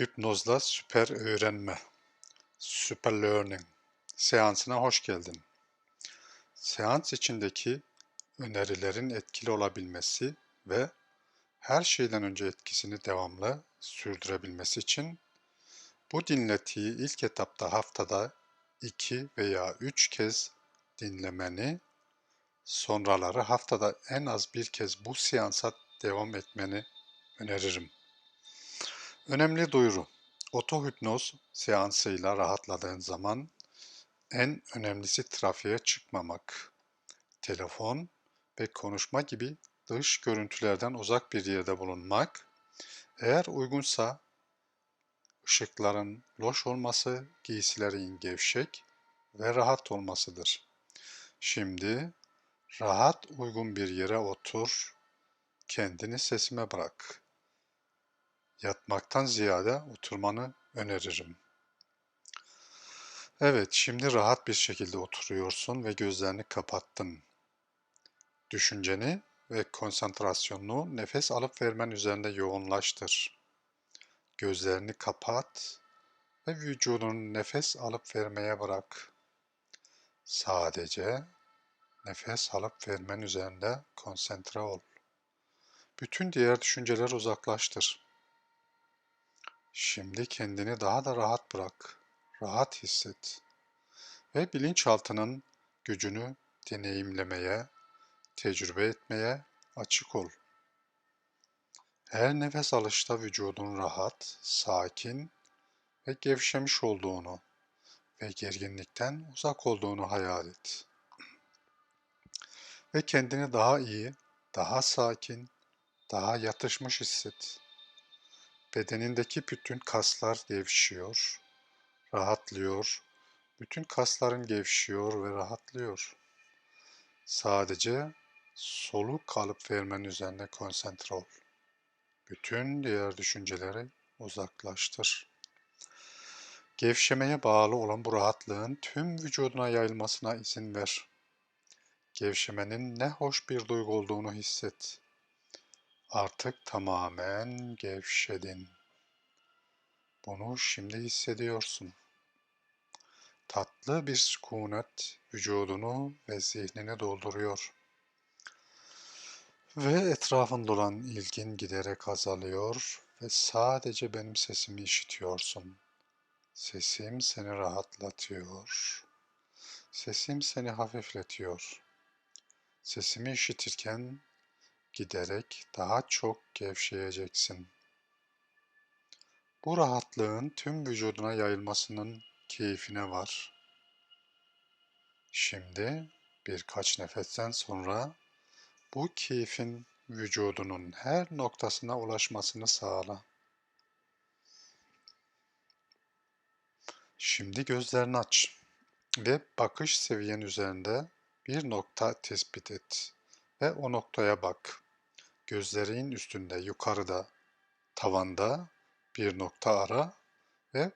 Hipnozla süper öğrenme, super learning seansına hoş geldin. Seans içindeki önerilerin etkili olabilmesi ve her şeyden önce etkisini devamlı sürdürebilmesi için bu dinletiyi ilk etapta haftada 2 veya 3 kez dinlemeni, sonraları haftada en az bir kez bu seansa devam etmeni öneririm. Önemli duyuru. Otohipnoz seansıyla rahatladığın zaman en önemlisi trafiğe çıkmamak. Telefon ve konuşma gibi dış görüntülerden uzak bir yerde bulunmak. Eğer uygunsa ışıkların loş olması, giysilerin gevşek ve rahat olmasıdır. Şimdi rahat uygun bir yere otur, kendini sesime bırak. Yatmaktan ziyade oturmanı öneririm. Evet, şimdi rahat bir şekilde oturuyorsun ve gözlerini kapattın. Düşünceni ve konsantrasyonunu nefes alıp vermen üzerinde yoğunlaştır. Gözlerini kapat ve vücudunu nefes alıp vermeye bırak. Sadece nefes alıp vermen üzerinde konsantre ol. Bütün diğer düşünceler uzaklaştır. Şimdi kendini daha da rahat bırak, rahat hisset ve bilinçaltının gücünü deneyimlemeye, tecrübe etmeye açık ol. Her nefes alışta vücudun rahat, sakin ve gevşemiş olduğunu ve gerginlikten uzak olduğunu hayal et. Ve kendini daha iyi, daha sakin, daha yatışmış hisset. Bedenindeki bütün kaslar gevşiyor, rahatlıyor. Bütün kasların gevşiyor ve rahatlıyor. Sadece soluk alıp vermen üzerine konsantre ol. Bütün diğer düşünceleri uzaklaştır. Gevşemeye bağlı olan bu rahatlığın tüm vücuduna yayılmasına izin ver. Gevşemenin ne hoş bir duygu olduğunu hisset. Artık tamamen gevşedin. Bunu şimdi hissediyorsun. Tatlı bir sükunet vücudunu ve zihnini dolduruyor. Ve etrafında olan ilgin giderek azalıyor ve sadece benim sesimi işitiyorsun. Sesim seni rahatlatıyor. Sesim seni hafifletiyor. Sesimi işitirken giderek daha çok gevşeyeceksin. Bu rahatlığın tüm vücuduna yayılmasının keyfine var. Şimdi birkaç nefesten sonra bu keyfin vücudunun her noktasına ulaşmasını sağla. Şimdi gözlerini aç ve bakış seviyen üzerinde bir nokta tespit et ve o noktaya bak. Gözlerin üstünde, yukarıda, tavanda bir nokta ara ve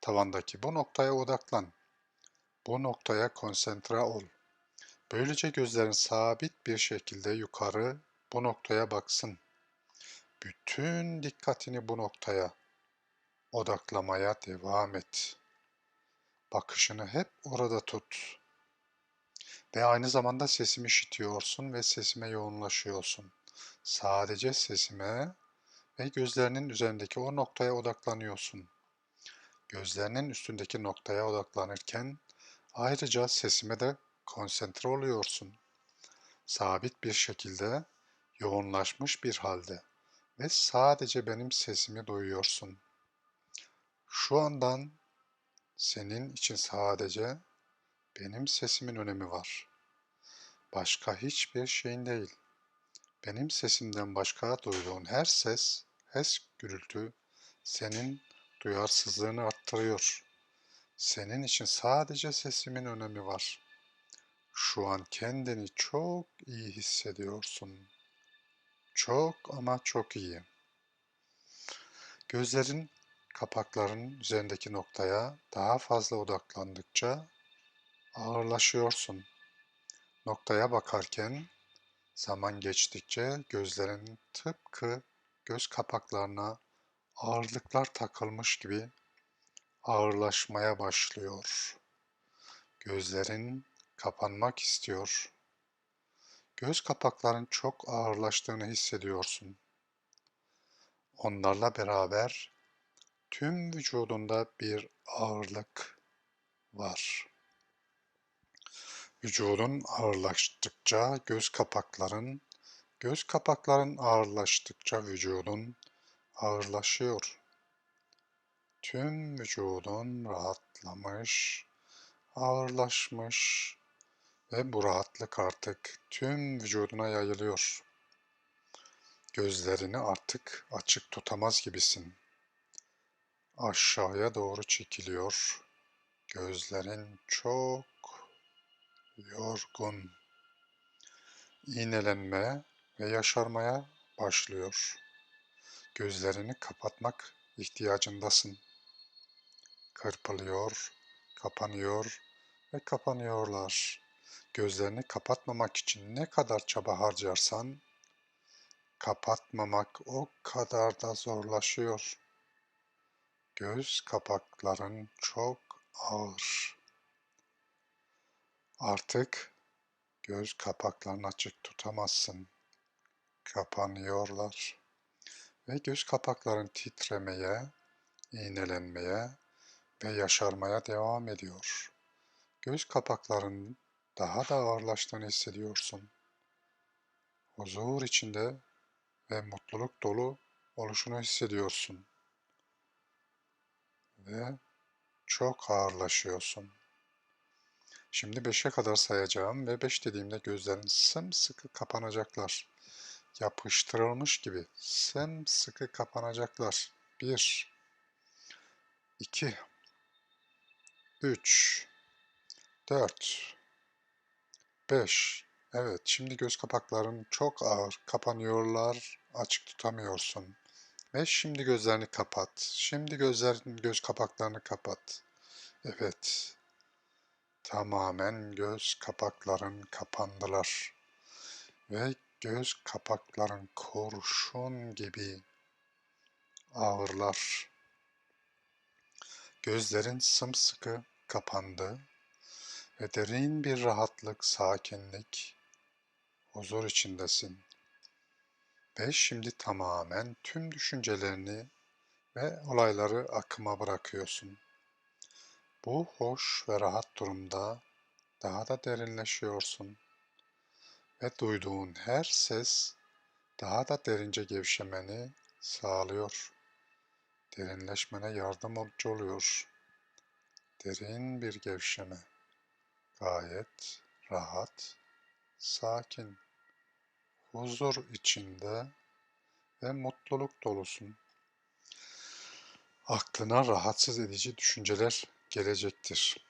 tavandaki bu noktaya odaklan. Bu noktaya konsantre ol. Böylece gözlerin sabit bir şekilde yukarı bu noktaya baksın. Bütün dikkatini bu noktaya odaklamaya devam et. Bakışını hep orada tut. Ve aynı zamanda sesimi işitiyorsun ve sesime yoğunlaşıyorsun. Sadece sesime ve gözlerinin üzerindeki o noktaya odaklanıyorsun. Gözlerinin üstündeki noktaya odaklanırken ayrıca sesime de konsantre oluyorsun. Sabit bir şekilde, yoğunlaşmış bir halde ve sadece benim sesimi duyuyorsun. Şu andan senin için sadece benim sesimin önemi var. Başka hiçbir şeyin değil. Benim sesimden başka duyduğun her ses, her gürültü senin duyarsızlığını arttırıyor. Senin için sadece sesimin önemi var. Şu an kendini çok iyi hissediyorsun. Çok ama çok iyi. Gözlerin kapakların üzerindeki noktaya daha fazla odaklandıkça ağırlaşıyorsun. Noktaya bakarken zaman geçtikçe gözlerin tıpkı göz kapaklarına ağırlıklar takılmış gibi ağırlaşmaya başlıyor. Gözlerin kapanmak istiyor. Göz kapakların çok ağırlaştığını hissediyorsun. Onlarla beraber tüm vücudunda bir ağırlık var. Vücudun ağırlaştıkça göz kapakların, göz kapakların ağırlaştıkça vücudun ağırlaşıyor. Tüm vücudun rahatlamış, ağırlaşmış ve bu rahatlık artık tüm vücuduna yayılıyor. Gözlerini artık açık tutamaz gibisin. Aşağıya doğru çekiliyor. Gözlerin çok yorgun. İğnelenmeye ve yaşarmaya başlıyor. Gözlerini kapatmak ihtiyacındasın. Kırpılıyor, kapanıyor ve kapanıyorlar. Gözlerini kapatmamak için ne kadar çaba harcarsan, kapatmamak o kadar da zorlaşıyor. Göz kapakların çok ağır. Artık göz kapaklarını açık tutamazsın. Kapanıyorlar. Ve göz kapakların titremeye, iğnelenmeye ve yaşarmaya devam ediyor. Göz kapakların daha da ağırlaştığını hissediyorsun. Huzur içinde ve mutluluk dolu oluşunu hissediyorsun. Ve çok ağırlaşıyorsun. Şimdi beşe kadar sayacağım ve beş dediğimde gözlerin sımsıkı kapanacaklar. Yapıştırılmış gibi sımsıkı kapanacaklar. Bir, iki, üç, dört, beş. Evet, şimdi göz kapakların çok ağır kapanıyorlar, açık tutamıyorsun. Ve şimdi gözlerini kapat. Şimdi gözlerin göz kapaklarını kapat. Evet. Tamamen göz kapakların kapandılar. Ve göz kapakların kurşun gibi ağırlar. Gözlerin sımsıkı kapandı ve derin bir rahatlık, sakinlik, huzur içindesin. Ve şimdi tamamen tüm düşüncelerini ve olayları akıma bırakıyorsun. Bu hoş ve rahat durumda daha da derinleşiyorsun ve duyduğun her ses daha da derince gevşemeni sağlıyor. Derinleşmene yardımcı oluyor. Derin bir gevşeme. Gayet rahat, sakin, huzur içinde ve mutluluk dolusun. Aklına rahatsız edici düşünceler gelecektir.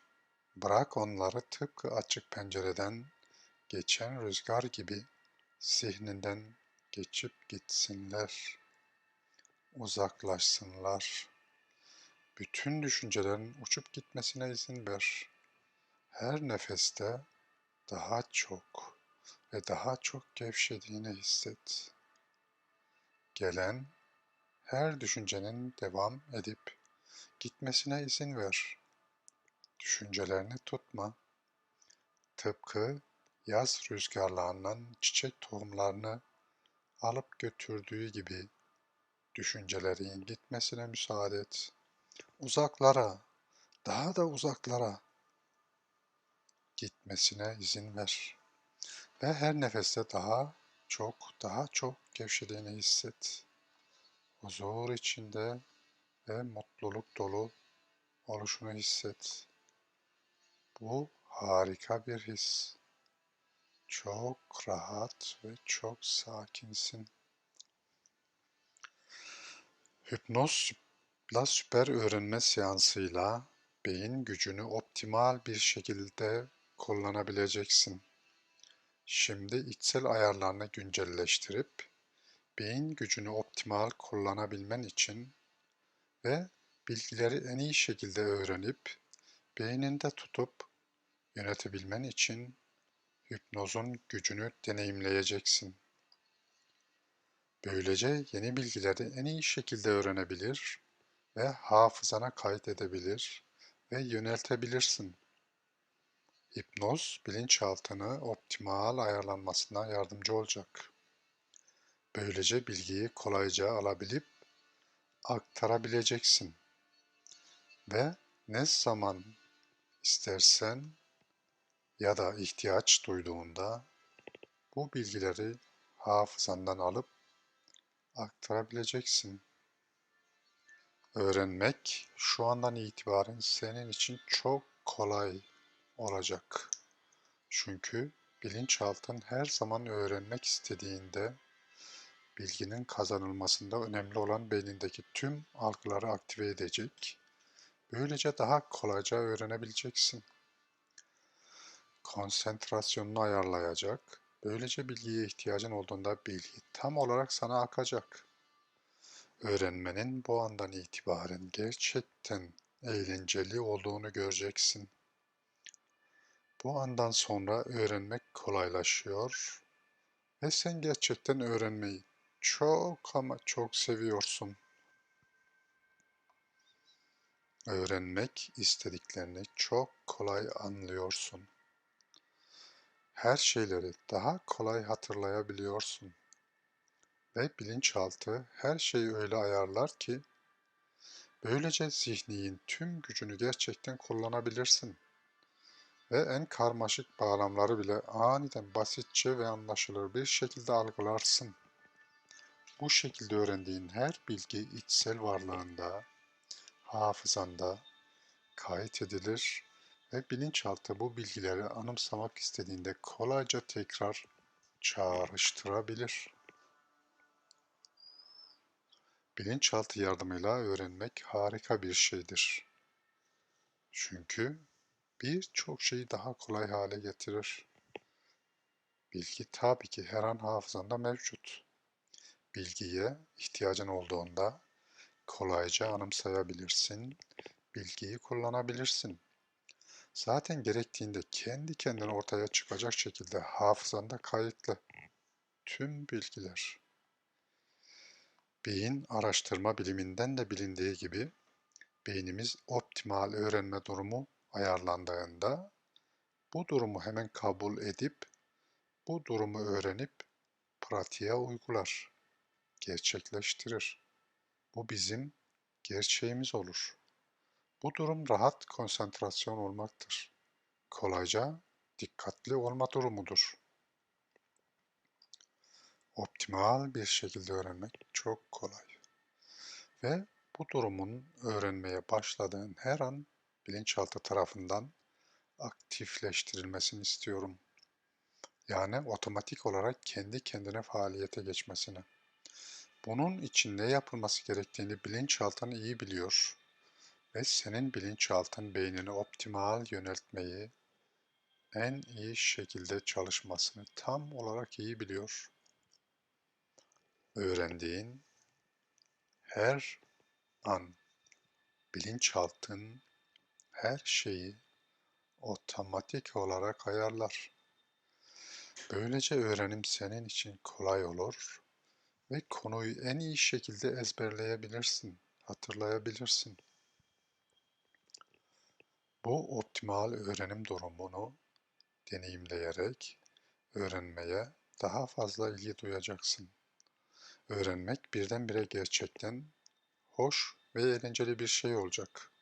Bırak onları tıpkı açık pencereden geçen rüzgar gibi zihninden geçip gitsinler, uzaklaşsınlar. Bütün düşüncelerin uçup gitmesine izin ver. Her nefeste daha çok ve daha çok gevşediğini hisset. Gelen her düşüncenin devam edip gitmesine izin ver. Düşüncelerini tutma. Tıpkı yaz rüzgarlarının çiçek tohumlarını alıp götürdüğü gibi düşüncelerin gitmesine müsaade et. Uzaklara, daha da uzaklara gitmesine izin ver. Ve her nefeste daha çok, daha çok gevşediğini hisset. Huzur içinde ve mutluluk dolu oluşunu hisset. Bu harika bir his. Çok rahat ve çok sakinsin. Hipnozla süper öğrenme seansıyla beyin gücünü optimal bir şekilde kullanabileceksin. Şimdi içsel ayarlarını güncelleştirip beyin gücünü optimal kullanabilmen için ve bilgileri en iyi şekilde öğrenip beyninde tutup yönetebilmen için hipnozun gücünü deneyimleyeceksin. Böylece yeni bilgileri en iyi şekilde öğrenebilir ve hafızana kaydedebilir ve yöneltebilirsin. Hipnoz, bilinçaltını optimal ayarlanmasına yardımcı olacak. Böylece bilgiyi kolayca alabilip aktarabileceksin. Ve ne zaman istersen ya da ihtiyaç duyduğunda bu bilgileri hafızandan alıp aktarabileceksin. Öğrenmek şu andan itibaren senin için çok kolay olacak. Çünkü bilinçaltın her zaman öğrenmek istediğinde bilginin kazanılmasında önemli olan beynindeki tüm algıları aktive edecek. Böylece daha kolayca öğrenebileceksin. Konsantrasyonunu ayarlayacak. Böylece bilgiye ihtiyacın olduğunda bilgi tam olarak sana akacak. Öğrenmenin bu andan itibaren gerçekten eğlenceli olduğunu göreceksin. Bu andan sonra öğrenmek kolaylaşıyor ve sen gerçekten öğrenmeyi çok ama çok seviyorsun. Öğrenmek istediklerini çok kolay anlıyorsun. Her şeyleri daha kolay hatırlayabiliyorsun. Ve bilinçaltı her şeyi öyle ayarlar ki böylece zihniyin tüm gücünü gerçekten kullanabilirsin ve en karmaşık bağlamları bile aniden basitçe ve anlaşılır bir şekilde algılarsın. Bu şekilde öğrendiğin her bilgi içsel varlığında, hafızanda kayıt edilir ve bilinçaltı bu bilgileri anımsamak istediğinde kolayca tekrar çağrıştırabilir. Bilinçaltı yardımıyla öğrenmek harika bir şeydir. Çünkü birçok şeyi daha kolay hale getirir. Bilgi tabii ki her an hafızanda mevcut. Bilgiye ihtiyacın olduğunda kolayca anımsayabilirsin, bilgiyi kullanabilirsin. Zaten gerektiğinde kendi kendine ortaya çıkacak şekilde hafızanda kayıtlı tüm bilgiler. Beyin araştırma biliminden de bilindiği gibi beynimiz optimal öğrenme durumu ayarlandığında bu durumu hemen kabul edip bu durumu öğrenip pratiğe uygular, gerçekleştirir. Bu bizim gerçeğimiz olur. Bu durum rahat konsantrasyon olmaktır. Kolayca dikkatli olma durumudur. Optimal bir şekilde öğrenmek çok kolay. Ve bu durumun öğrenmeye başladığın her an bilinçaltı tarafından aktifleştirilmesini istiyorum. Yani otomatik olarak kendi kendine faaliyete geçmesini. Bunun için ne yapılması gerektiğini bilinçaltın iyi biliyor ve senin bilinçaltın beynini optimal yöneltmeyi, en iyi şekilde çalışmasını tam olarak iyi biliyor. Öğrendiğin her an bilinçaltın her şeyi otomatik olarak ayarlar. Böylece öğrenim senin için kolay olur ve konuyu en iyi şekilde ezberleyebilirsin, hatırlayabilirsin. Bu optimal öğrenim durumunu deneyimleyerek öğrenmeye daha fazla ilgi duyacaksın. Öğrenmek birdenbire gerçekten hoş ve eğlenceli bir şey olacak.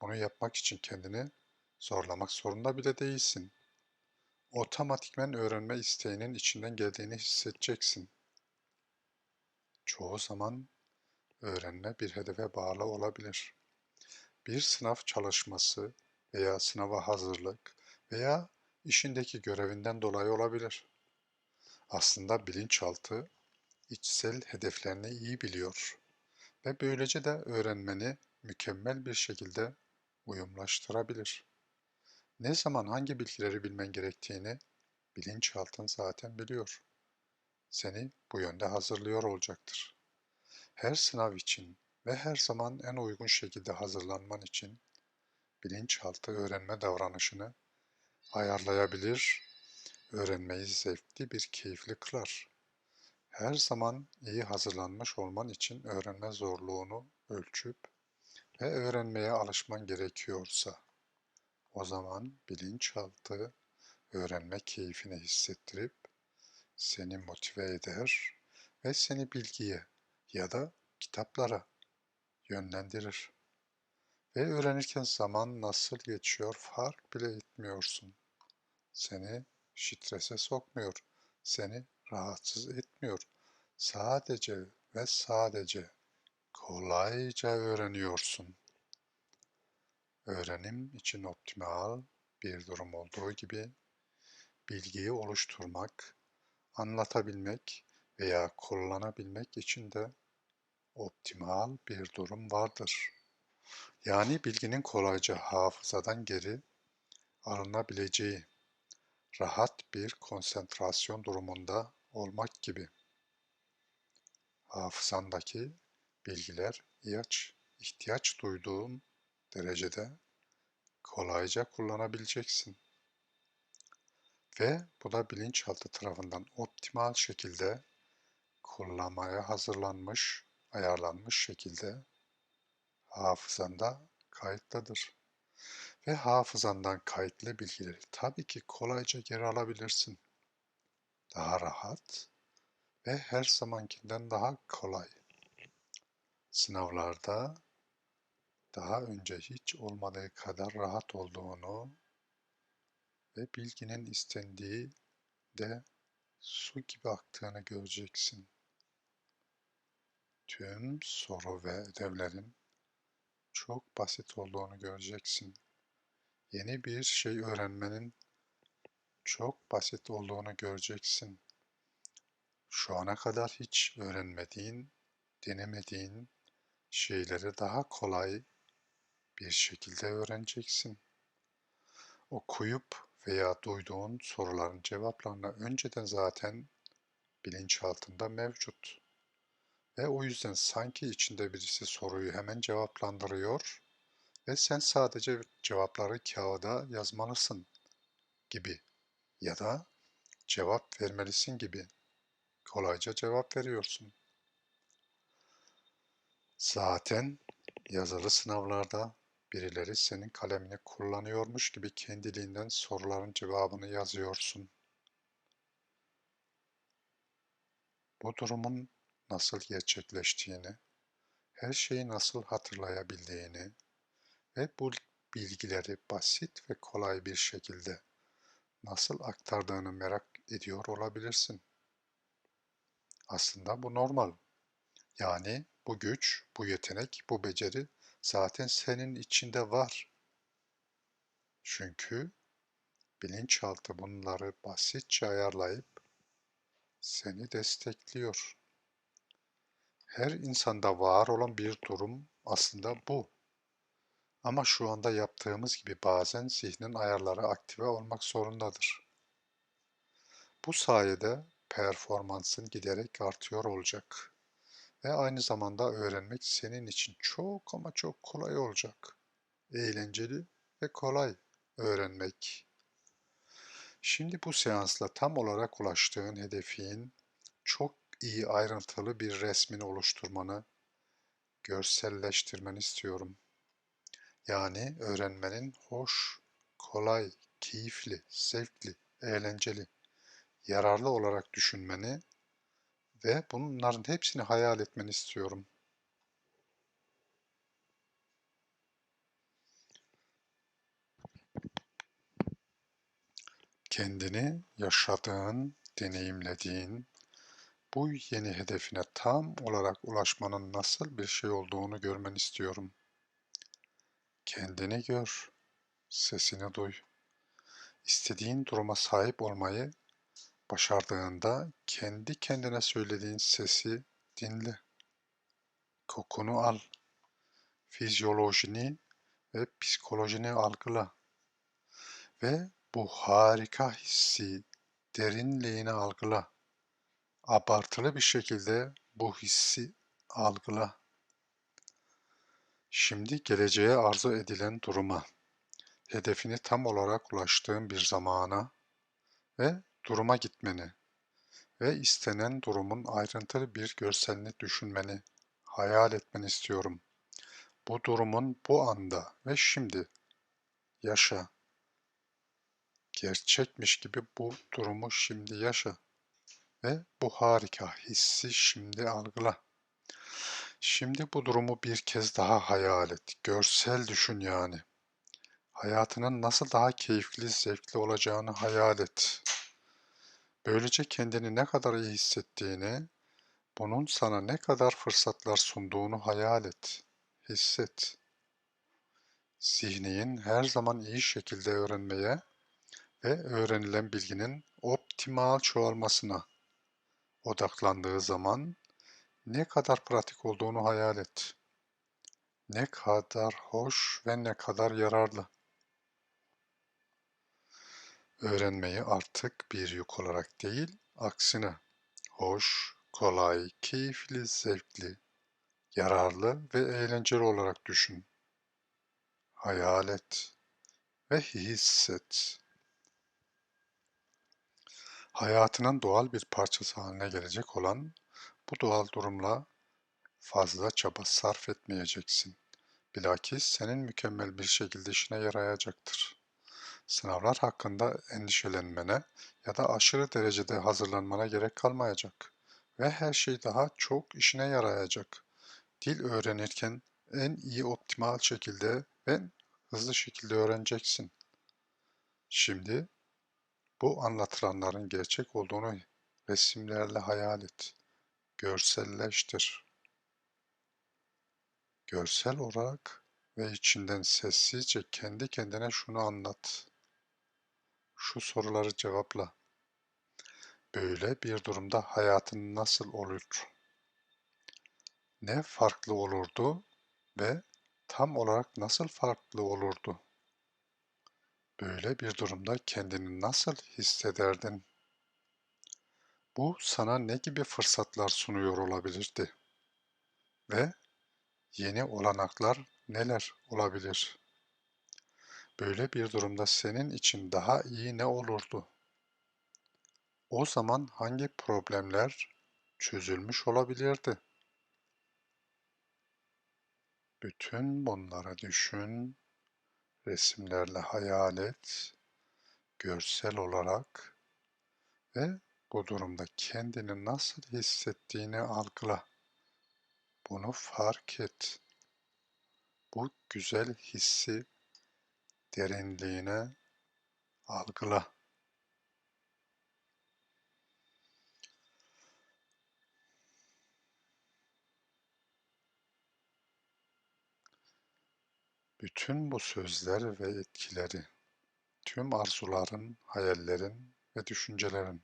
Bunu yapmak için kendini zorlamak zorunda bile değilsin. Otomatikmen öğrenme isteğinin içinden geldiğini hissedeceksin. Çoğu zaman öğrenme bir hedefe bağlı olabilir. Bir sınav çalışması veya sınava hazırlık veya işindeki görevinden dolayı olabilir. Aslında bilinçaltı içsel hedeflerini iyi biliyor ve böylece de öğrenmeni mükemmel bir şekilde uyumlaştırabilir. Ne zaman hangi bilgileri bilmen gerektiğini bilinçaltın zaten biliyor. Seni bu yönde hazırlıyor olacaktır. Her sınav için ve her zaman en uygun şekilde hazırlanman için bilinçaltı öğrenme davranışını ayarlayabilir, öğrenmeyi zevkli bir keyifli kılar. Her zaman iyi hazırlanmış olman için öğrenme zorluğunu ölçüp ve öğrenmeye alışman gerekiyorsa, o zaman bilinçaltı öğrenme keyfini hissettirip seni motive eder ve seni bilgiye ya da kitaplara yönlendirir. Ve öğrenirken zaman nasıl geçiyor fark bile etmiyorsun. Seni strese sokmuyor, seni rahatsız etmiyor. Sadece ve sadece kolayca öğreniyorsun. Öğrenim için optimal bir durum olduğu gibi bilgiyi oluşturmak, anlatabilmek veya kullanabilmek için de optimal bir durum vardır. Yani bilginin kolayca hafızadan geri alınabileceği, rahat bir konsantrasyon durumunda olmak gibi. Hafızandaki bilgiler ihtiyaç, ihtiyaç duyduğun derecede kolayca kullanabileceksin. Ve bu da bilinçaltı tarafından optimal şekilde kullanmaya hazırlanmış, ayarlanmış şekilde hafızanda kayıtlıdır. Ve hafızandan kayıtlı bilgileri tabii ki kolayca geri alabilirsin. Daha rahat ve her zamankinden daha kolay. Sınavlarda daha önce hiç olmadığı kadar rahat olduğunu ve bilginin istendiği de su gibi aktığını göreceksin. Tüm soru ve ödevlerin çok basit olduğunu göreceksin. Yeni bir şey öğrenmenin çok basit olduğunu göreceksin. Şu ana kadar hiç öğrenmediğin, denemediğin şeyleri daha kolay bir şekilde öğreneceksin. Okuyup veya duyduğun soruların cevaplarını önceden zaten bilinçaltında mevcut. Ve o yüzden sanki içinde birisi soruyu hemen cevaplandırıyor ve sen sadece cevapları kağıda yazmalısın gibi ya da cevap vermelisin gibi kolayca cevap veriyorsun. Zaten yazılı sınavlarda birileri senin kalemini kullanıyormuş gibi kendiliğinden soruların cevabını yazıyorsun. Bu durumun nasıl gerçekleştiğini, her şeyi nasıl hatırlayabildiğini ve bu bilgileri basit ve kolay bir şekilde nasıl aktardığını merak ediyor olabilirsin. Aslında bu normal. Yani bu güç, bu yetenek, bu beceri zaten senin içinde var. Çünkü bilinçaltı bunları basitçe ayarlayıp seni destekliyor. Her insanda var olan bir durum aslında bu. Ama şu anda yaptığımız gibi bazen zihnin ayarları aktive olmak zorundadır. Bu sayede performansın giderek artıyor olacak. Ve aynı zamanda öğrenmek senin için çok ama çok kolay olacak. Eğlenceli ve kolay öğrenmek. Şimdi bu seansla tam olarak ulaştığın hedefin çok iyi ayrıntılı bir resmini oluşturmanı, görselleştirmeni istiyorum. Yani öğrenmenin hoş, kolay, keyifli, zevkli, eğlenceli, yararlı olarak düşünmeni ve bunların hepsini hayal etmeni istiyorum. Kendini yaşadığın, deneyimlediğin, bu yeni hedefine tam olarak ulaşmanın nasıl bir şey olduğunu görmeni istiyorum. Kendini gör, sesini duy. İstediğin duruma sahip olmayı başardığında kendi kendine söylediğin sesi dinle. Kokunu al. Fizyolojini ve psikolojini algıla. Ve bu harika hissi derinliğini algıla. Abartılı bir şekilde bu hissi algıla. Şimdi geleceğe arzu edilen duruma, hedefini tam olarak ulaştığın bir zamana ve duruma gitmeni ve istenen durumun ayrıntılı bir görselini düşünmeni, hayal etmeni istiyorum. Bu durumun bu anda ve şimdi yaşa. Gerçekmiş gibi bu durumu şimdi yaşa ve bu harika hissi şimdi algıla. Şimdi bu durumu bir kez daha hayal et. Görsel düşün yani. Hayatının nasıl daha keyifli, zevkli olacağını hayal et. Böylece kendini ne kadar iyi hissettiğini, bunun sana ne kadar fırsatlar sunduğunu hayal et, hisset. Zihnin her zaman iyi şekilde öğrenmeye ve öğrenilen bilginin optimal çoğalmasına odaklandığı zaman ne kadar pratik olduğunu hayal et. Ne kadar hoş ve ne kadar yararlı. Öğrenmeyi artık bir yük olarak değil, aksine hoş, kolay, keyifli, zevkli, yararlı ve eğlenceli olarak düşün. Hayal et ve hisset. Hayatının doğal bir parçası haline gelecek olan bu doğal durumla fazla çaba sarf etmeyeceksin. Bilakis senin mükemmel bir şekilde işine yarayacaktır. Sınavlar hakkında endişelenmene ya da aşırı derecede hazırlanmana gerek kalmayacak ve her şey daha çok işine yarayacak. Dil öğrenirken en iyi optimal şekilde ve hızlı şekilde öğreneceksin. Şimdi bu anlatılanların gerçek olduğunu resimlerle hayal et. Görselleştir. Görsel olarak ve içinden sessizce kendi kendine şunu anlat. Şu soruları cevapla. Böyle bir durumda hayatın nasıl olur? Ne farklı olurdu ve tam olarak nasıl farklı olurdu? Böyle bir durumda kendini nasıl hissederdin? Bu sana ne gibi fırsatlar sunuyor olabilirdi? Ve yeni olanaklar neler olabilir? Böyle bir durumda senin için daha iyi ne olurdu? O zaman hangi problemler çözülmüş olabilirdi? Bütün bunları düşün, resimlerle hayal et, görsel olarak ve bu durumda kendini nasıl hissettiğini algıla. Bunu fark et. Bu güzel hissi derinliğine algıla. Bütün bu sözler ve etkileri, tüm arzuların, hayallerin ve düşüncelerin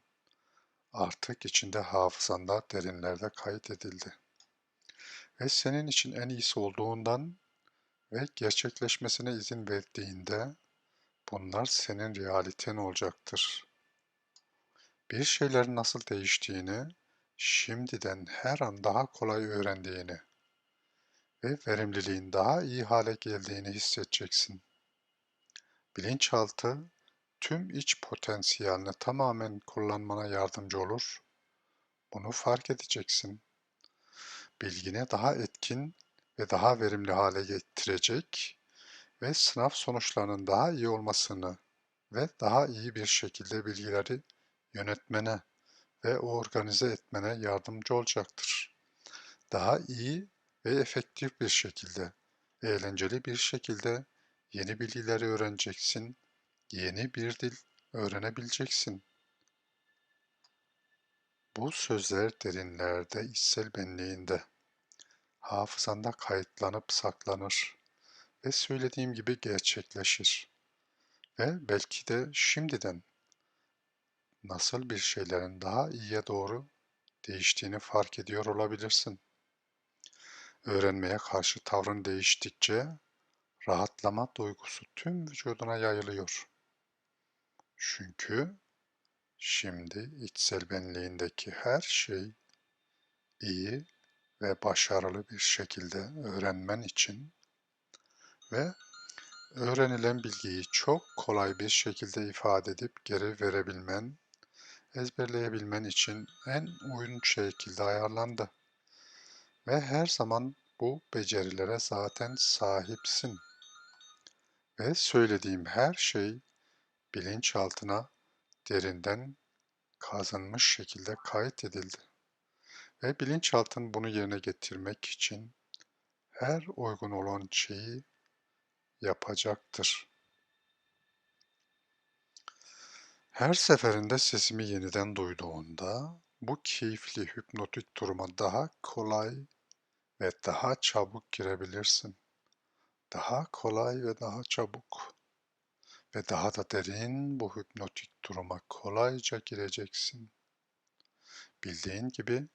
artık içinde hafızanda derinlerde kaydedildi. Ve senin için en iyisi olduğundan ve gerçekleşmesine izin verdiğinde bunlar senin realiten olacaktır. Bir şeylerin nasıl değiştiğini, şimdiden her an daha kolay öğrendiğini ve verimliliğin daha iyi hale geldiğini hissedeceksin. Bilinçaltı tüm iç potansiyelini tamamen kullanmana yardımcı olur. Bunu fark edeceksin. Bilgini daha etkin ve daha verimli hale getirecek ve sınav sonuçlarının daha iyi olmasını ve daha iyi bir şekilde bilgileri yönetmene ve organize etmene yardımcı olacaktır. Daha iyi ve efektif bir şekilde, eğlenceli bir şekilde yeni bilgileri öğreneceksin, yeni bir dil öğrenebileceksin. Bu sözler derinlerde, içsel benliğinde, hafızanda kayıtlanıp saklanır ve söylediğim gibi gerçekleşir. Ve belki de şimdiden nasıl bir şeylerin daha iyiye doğru değiştiğini fark ediyor olabilirsin. Öğrenmeye karşı tavrın değiştikçe rahatlama duygusu tüm vücuduna yayılıyor. Çünkü şimdi içsel benliğindeki her şey iyi ve başarılı bir şekilde öğrenmen için ve öğrenilen bilgiyi çok kolay bir şekilde ifade edip geri verebilmen ezberleyebilmen için en uygun şekilde ayarlandı. Ve her zaman bu becerilere zaten sahipsin. Ve söylediğim her şey bilinçaltına derinden kazanmış şekilde kayıt edildi. Ve bilinçaltın bunu yerine getirmek için her uygun olan şeyi yapacaktır. Her seferinde sesimi yeniden duyduğunda bu keyifli hipnotik duruma daha kolay ve daha çabuk girebilirsin. Daha kolay ve daha çabuk ve daha da derin bu hipnotik duruma kolayca gireceksin. Bildiğin gibi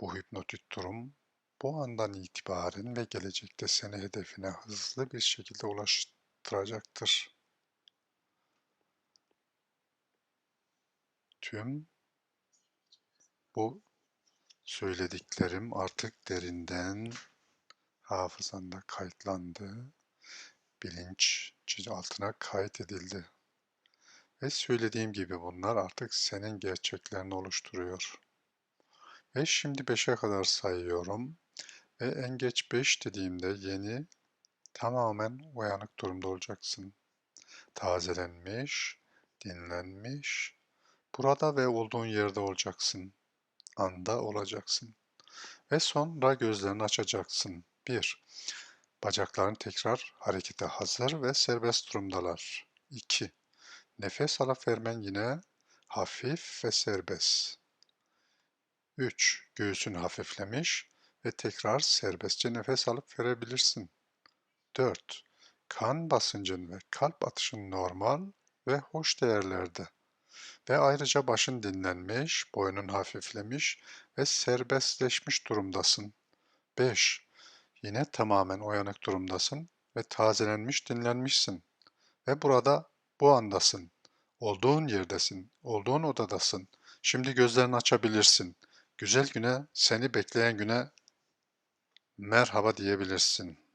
bu hipnotik durum bu andan itibaren ve gelecekte seni hedefine hızlı bir şekilde ulaştıracaktır. Tüm bu söylediklerim artık derinden hafızanda kayıtlandı, bilinç altına kayıt edildi. Ve söylediğim gibi bunlar artık senin gerçeklerini oluşturuyor. Ve şimdi 5'e kadar sayıyorum. Ve en geç 5 dediğimde yeni tamamen uyanık durumda olacaksın. Tazelenmiş, dinlenmiş, burada ve olduğun yerde olacaksın. Anda olacaksın. Ve sonra gözlerini açacaksın. 1. Bacakların tekrar harekete hazır ve serbest durumdalar. 2. Nefes alıp vermen yine hafif ve serbest. 3. Göğsün hafiflemiş ve tekrar serbestçe nefes alıp verebilirsin. 4. Kan basıncın ve kalp atışın normal ve hoş değerlerde. Ve ayrıca başın dinlenmiş, boynun hafiflemiş ve serbestleşmiş durumdasın. 5. Yine tamamen uyanık durumdasın ve tazelenmiş dinlenmişsin. Ve burada bu andasın. Olduğun yerdesin, olduğun odadasın. Şimdi gözlerini açabilirsin. Güzel güne, seni bekleyen güne merhaba diyebilirsin.